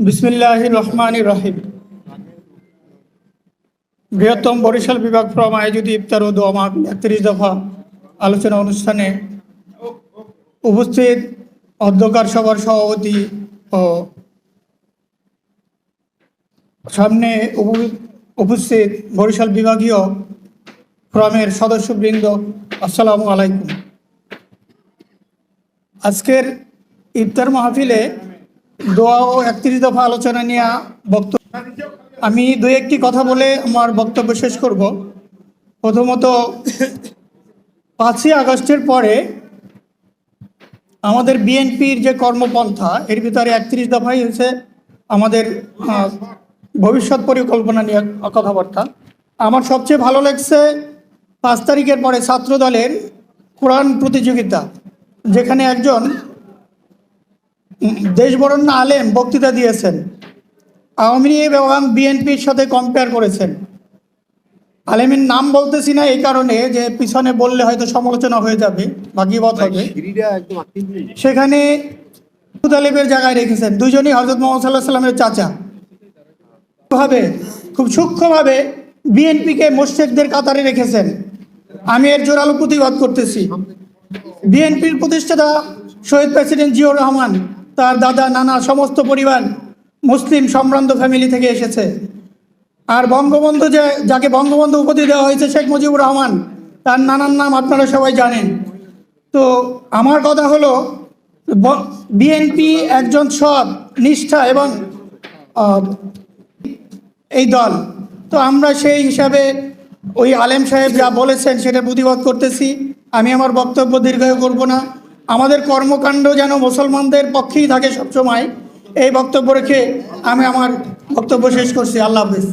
বিসমিল্লাহ রহমান রহিম বৃহত্তম বরিশাল বিভাগ ফ্রম আয়োজিত ইফতার ও দোয়া একত্রিশ দফা আলোচনা অনুষ্ঠানে উপস্থিত অধ্যকার সভার সভাপতি ও সামনে উপস্থিত বরিশাল বিভাগীয় ফ্রমের সদস্যবৃন্দ, আসসালামু আলাইকুম। আজকের ইফতার মাহফিলে দোয়া ও একত্রিশ দফা আলোচনা নিয়ে বক্তব্য আমি দু একটি কথা বলে আমার বক্তব্য শেষ করব। প্রথমত, পাঁচই আগস্টের পরে আমাদের বিএনপির যে কর্মপন্থা, এর ভিতরে একত্রিশ দফাই হচ্ছে আমাদের ভবিষ্যৎ পরিকল্পনা নিয়ে কথাবার্তা। আমার সবচেয়ে ভালো লাগছে পাঁচ তারিখের পরে ছাত্র দলের কোরআন প্রতিযোগিতা, যেখানে একজন দেশবরণ্য আলেম বক্তৃতা দিয়েছেন। আওয়ামী লীগ এবং বিএনপির সাথে কম্পেয়ার করেছেন। আলেমের নাম বলতেছি না এই কারণে যে পিছনে বললে হয়তো সমালোচনা হয়ে যাবে বা গিবত হবে। সেখানে আবু তালেবের জায়গায় রেখেছেন। দুজনই হজরত মোহাম্মদ সাল্লাহ সাল্লামের চাচা। ভাবে খুব সূক্ষ্মভাবে বিএনপিকে মোর্শেকদের কাতারে রেখেছেন। আমি এর জোরালো প্রতিবাদ করতেছি। বিএনপির প্রতিষ্ঠাতা শহীদ প্রেসিডেন্ট জিয়াউর রহমান তার দাদা, নানা, সমস্ত পরিবার মুসলিম সম্ভ্রান্ত ফ্যামিলি থেকে এসেছে। আর বঙ্গবন্ধু যে, যাকে বঙ্গবন্ধু উপাধি দেওয়া হয়েছে শেখ মুজিবুর রহমান, তার নানার নাম আপনারা সবাই জানেন। তো আমার কথা হলো বিএনপি একজন সৎ, নিষ্ঠা এবং এই দল। তো আমরা সেই হিসাবে ওই আলেম সাহেব যা বলেছেন সেটা প্রতিবাদ করতেছি। আমি আমার বক্তব্য দীর্ঘায়ু করব না। আমাদের কর্মকাণ্ড যেন মুসলমানদের পক্ষেই থাকে সবসময়, এই বক্তব্য রেখে আমি আমার বক্তব্য শেষ করছি। আল্লাহ হাফিজ।